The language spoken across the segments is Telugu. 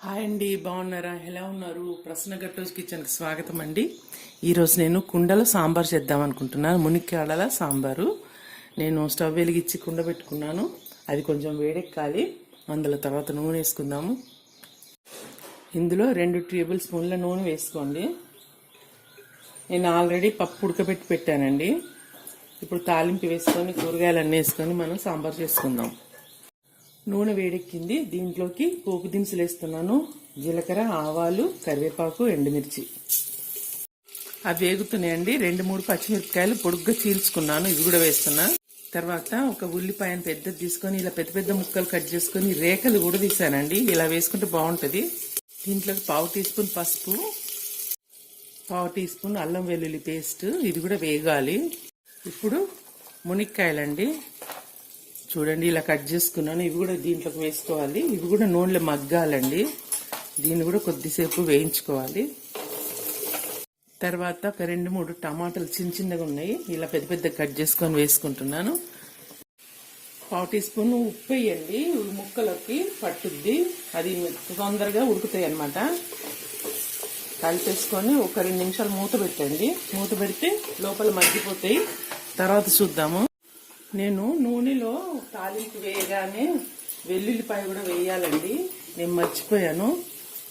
హాయ్ అండి బాగున్నారా? ఎలా ఉన్నారు? ప్రశ్న గట్టోస్ కిచెన్కి స్వాగతం అండి. ఈరోజు నేను కుండలో సాంబార్ చేద్దాం అనుకుంటున్నాను మునిక్కాడల సాంబారు. నేను స్టవ్ వెలిగించి కుండ పెట్టుకున్నాను. అది కొంచెం వేడెక్కాలి. అందులో తర్వాత నూనె వేసుకుందాము. ఇందులో రెండు టేబుల్ స్పూన్ల నూనె వేసుకోండి. నేను ఆల్రెడీ పప్పు ఉడకబెట్టి పెట్టానండి. ఇప్పుడు తాలింపు వేసుకొని కూరగాయలు అన్నీ వేసుకొని మనం సాంబార్ చేసుకుందాం. నూనె వేడెక్కింది. దీంట్లోకి పోపు దినుసులు వేస్తున్నాను. జీలకర్ర ఆవాలు కరివేపాకు ఎండుమిర్చి. అవి వేగుతున్నాయండి. రెండు మూడు పచ్చిమిరపకాయలు పొడుగ్గా చీల్చుకున్నాను. ఇవి కూడా వేస్తున్నా. తర్వాత ఒక ఉల్లిపాయను పెద్దది తీసుకొని ఇలా పెద్ద పెద్ద ముక్కలు కట్ చేసుకొని రేఖలు కూడా తీసానండి. ఇలా వేసుకుంటే బాగుంటుంది. దీంట్లోకి పావు టీ స్పూన్ పసుపు పావు టీ స్పూన్ అల్లం వెల్లుల్లి పేస్ట్. ఇది కూడా వేగాలి. ఇప్పుడు మునిక్కాయలండి. చూడండి ఇలా కట్ చేసుకున్నాను. ఇవి కూడా దీంట్లోకి వేసుకోవాలి. ఇవి కూడా నూనెలో మగ్గాలండి. దీన్ని కూడా కొద్దిసేపు వేయించుకోవాలి. తర్వాత ఒక రెండు మూడు టమాటాలు చిన్న చిన్నగా ఉన్నాయి. ఇలా పెద్ద పెద్ద కట్ చేసుకొని వేసుకుంటున్నాను. పావు టీ స్పూన్ ఉప్పు వేయండి. ముక్కలకి పట్టుద్ది. అది తొందరగా ఉడుకుతాయి అనమాట కలిపేసుకొని ఒక రెండు నిమిషాలు మూత పెట్టండి. మూత పెడితే లోపల మగ్గిపోతాయి. తర్వాత చూద్దాము. నేను నూనెలో తాలింపు వేయగానే వెల్లుల్లిపాయ కూడా వేయాలండి. నేను మర్చిపోయాను.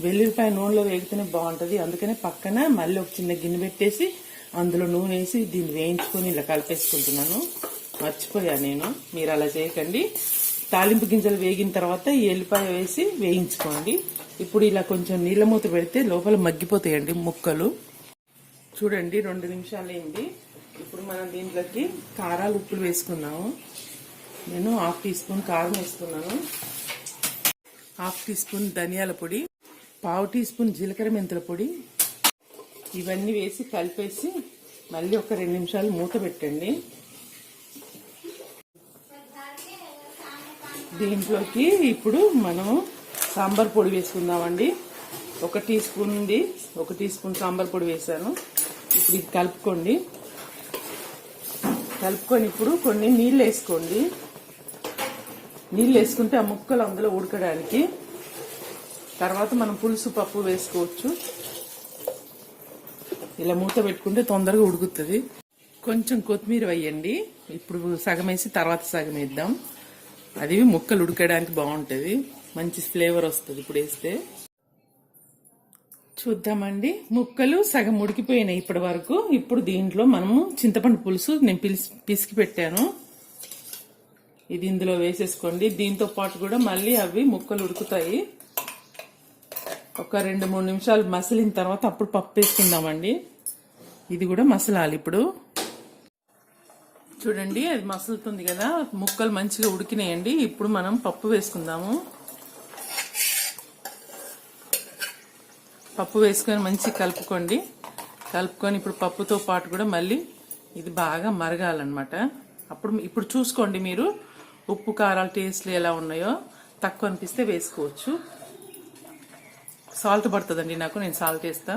వెల్లుల్లిపాయ నూనెలో వేగితేనే బాగుంటుంది. అందుకనే పక్కన మళ్ళీ ఒక చిన్న గిన్నె పెట్టేసి అందులో నూనె వేసి దీన్ని వేయించుకొని ఇలా కలిపేసుకుంటున్నాను. మర్చిపోయాను నేను. మీరు అలా చేయకండి. తాలింపు గింజలు వేగిన తర్వాత ఎల్లిపాయ వేసి వేయించుకోండి. ఇప్పుడు ఇలా కొంచెం నీళ్ళ మూత పెడితే లోపల మగ్గిపోతాయండి ముక్కలు. చూడండి రెండు నిమిషాలు అయింది ఇప్పుడు మనం దీంట్లోకి కారాలు ఉప్పులు వేసుకున్నాము. నేను హాఫ్ టీ స్పూన్ కారం వేసుకున్నాను. హాఫ్ టీ స్పూన్ ధనియాల పొడి పావు టీ స్పూన్ జీలకర్ర మెంతుల పొడి. ఇవన్నీ వేసి కలిపేసి మళ్ళీ ఒక రెండు నిమిషాలు మూత పెట్టండి. దీంట్లోకి ఇప్పుడు మనం సాంబార్ పొడి వేసుకుందామండి. ఒక టీ స్పూన్ ఉంది. ఒక టీ స్పూన్ సాంబార్ పొడి వేసాను ఇప్పుడు ఇది కలుపుకోండి. కలుపుకొని ఇప్పుడు కొన్ని నీళ్ళు వేసుకోండి. నీళ్ళు వేసుకుంటే ఆ ముక్కలు అందులో ఉడకడానికి. తర్వాత మనం పులుసు పప్పు వేసుకోవచ్చు. ఇలా మూత పెట్టుకుంటే తొందరగా ఉడుకుతుంది. కొంచెం కొత్తిమీర వేయండి. ఇప్పుడు సగం వేసి తర్వాత సగం వేద్దాం. అది ముక్కలు ఉడకడానికి బాగుంటుంది. మంచి ఫ్లేవర్ వస్తుంది ఇప్పుడు వేస్తే. చూద్దామండి. ముక్కలు సగం ఉడికిపోయినాయి ఇప్పటి వరకు. ఇప్పుడు దీంట్లో మనము చింతపండు పులుసు నేను పిలిచి పిసికి పెట్టాను ఇది ఇందులో వేసేసుకోండి. దీంతో పాటు కూడా మళ్ళీ అవి ముక్కలు ఉడుకుతాయి. ఒక రెండు మూడు నిమిషాలు మసిలిన తర్వాత అప్పుడు పప్పు వేసుకుందామండి. ఇది కూడా మసలాలి ఇప్పుడు. చూడండి అది మసులుతుంది కదా. ముక్కలు మంచిగా ఉడికినాయండి. ఇప్పుడు మనం పప్పు వేసుకుందాము. పప్పు వేసుకొని మంచి కలుపుకోండి. కలుపుకొని ఇప్పుడు పప్పుతో పాటు కూడా మళ్ళీ ఇది బాగా మరగాలన్నమాట. అప్పుడు ఇప్పుడు చూసుకోండి మీరు ఉప్పు కారాలు టేస్ట్లు ఎలా ఉన్నాయో. తక్కువ అనిపిస్తే వేసుకోవచ్చు. సాల్ట్ పడుతుందండి నాకు నేను సాల్ట్ వేస్తా.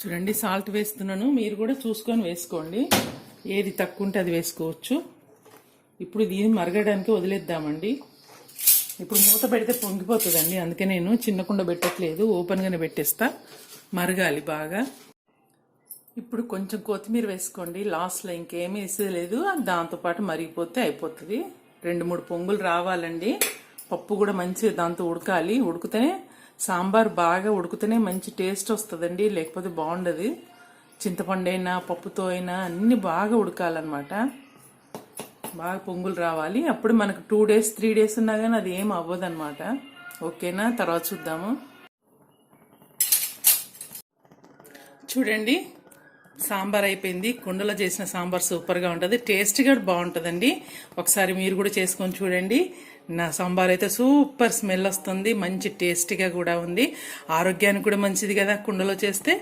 చూడండి సాల్ట్ వేస్తున్నాను. మీరు కూడా చూసుకొని వేసుకోండి. ఏది తక్కువ ఉంటే అది వేసుకోవచ్చు. ఇప్పుడు దీన్ని మరగడానికి వదిలేద్దామండి. ఇప్పుడు మూత పెడితే పొంగిపోతుందండి. అందుకే నేను చిన్న కుండ పెట్టట్లేదు. ఓపెన్గానే పెట్టేస్తా. మరగాలి బాగా. ఇప్పుడు కొంచెం కొత్తిమీర వేసుకోండి. లాస్ట్లో ఇంకేమీ వేసేది దాంతోపాటు మరిగిపోతే అయిపోతుంది. రెండు మూడు పొంగులు రావాలండి. పప్పు కూడా మంచి దాంతో ఉడకాలి. ఉడికితేనే సాంబార్ బాగా ఉడికితేనే మంచి టేస్ట్ వస్తుందండి. లేకపోతే బాగుండదు. చింతపండు అయినా పప్పుతో అయినా అన్నీ బాగా ఉడకాలన్నమాట. బాగా పొంగులు రావాలి. అప్పుడు మనకు టూ డేస్ త్రీ డేస్ ఉన్నా కానీ అది ఏం అవ్వదు అనమాట ఓకేనా? తర్వాత చూద్దాము. చూడండి. సాంబార్ అయిపోయింది. కుండలో చేసిన సాంబార్ సూపర్గా ఉంటుంది. టేస్ట్ కూడా బాగుంటుందండి. ఒకసారి మీరు కూడా చేసుకొని చూడండి. నా సాంబార్ అయితే సూపర్ స్మెల్ వస్తుంది. మంచి టేస్టీగా కూడా ఉంది. ఆరోగ్యానికి కూడా మంచిది కదా కుండలో చేస్తే.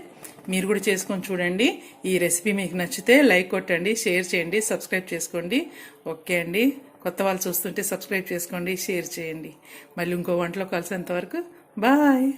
మీరు కూడా చేసుకొని చూడండి. ఈ రెసిపీ మీకు నచ్చితే లైక్ కొట్టండి షేర్ చేయండి సబ్స్క్రైబ్ చేసుకోండి. ఓకే అండి. కొత్త వాళ్ళు చూస్తుంటే సబ్స్క్రైబ్ చేసుకోండి షేర్ చేయండి. మళ్ళీ ఇంకో వంటలో కలిసేంత వరకు బాయ్.